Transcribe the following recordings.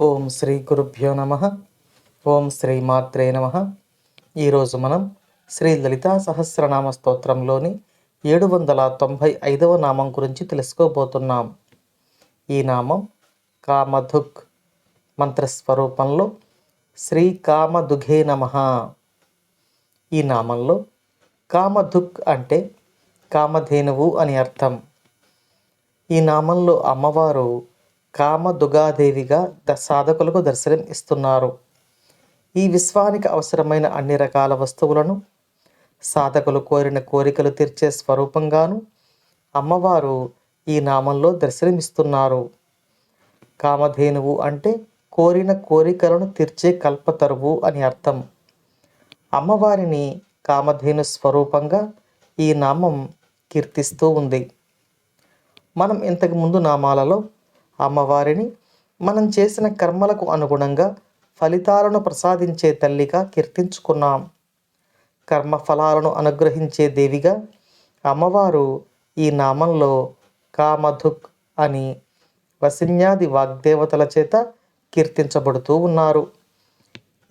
ఓం శ్రీ గురుభ్యో నమ. ఓం శ్రీ మాత్రే నమ. ఈరోజు మనం శ్రీ లలితా సహస్రనామ స్తోత్రంలోని ఏడు వందల తొంభై ఐదవ నామం గురించి తెలుసుకోబోతున్నాం. ఈ నామం కామధుక్ మంత్రస్వరూపంలో శ్రీ కామధుఘే నమ. ఈ నామంలో కామధుక్ అంటే కామధేనువు అని అర్థం. ఈ నామంలో అమ్మవారు కామదుగాదేవిగా ద సాధకులకు దర్శనం ఇస్తున్నారు. ఈ విశ్వానికి అవసరమైన అన్ని రకాల వస్తువులను సాధకులు కోరిన కోరికలు తీర్చే స్వరూపంగాను అమ్మవారు ఈ నామంలో దర్శనమిస్తున్నారు. కామధేనువు అంటే కోరిన కోరికలను తీర్చే కల్పతరువు అని అర్థం. అమ్మవారిని కామధేను స్వరూపంగా ఈ నామం కీర్తిస్తూ ఉంది. మనం ఇంతకు ముందు నామాలలో అమ్మవారిని మనం చేసిన కర్మలకు అనుగుణంగా ఫలితాలను ప్రసాదించే తల్లిగా కీర్తించుకున్నాం. కర్మఫలాలను అనుగ్రహించే దేవిగా అమ్మవారు ఈ నామంలో కామధుక్ అని వసిన్యాది వాగ్దేవతల చేత కీర్తించబడుతూ ఉన్నారు.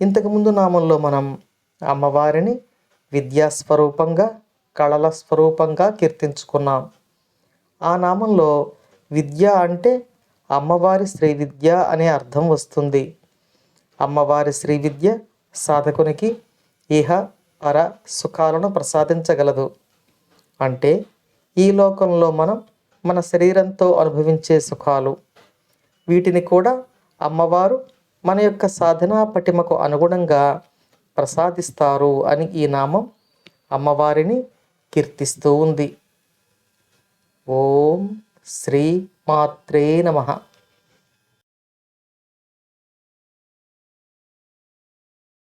ఇంతకుముందు నామంలో మనం అమ్మవారిని విద్యాస్వరూపంగా కళల స్వరూపంగా కీర్తించుకున్నాం. ఆ నామంలో విద్య అంటే అమ్మవారి శ్రీ విద్య అనే అర్థం వస్తుంది. అమ్మవారి శ్రీ విద్య సాధకునికి ఇహ పర సుఖాలను ప్రసాదించగలదు. అంటే ఈ లోకంలో మనం మన శరీరంతో అనుభవించే సుఖాలు. వీటిని కూడా అమ్మవారు మన యొక్క సాధనా పటిమకు అనుగుణంగా ప్రసాదిస్తారు అని ఈ నామం అమ్మవారిని కీర్తిస్తూ ఉంది. ఓం శ్రీ మాత్రే నమః.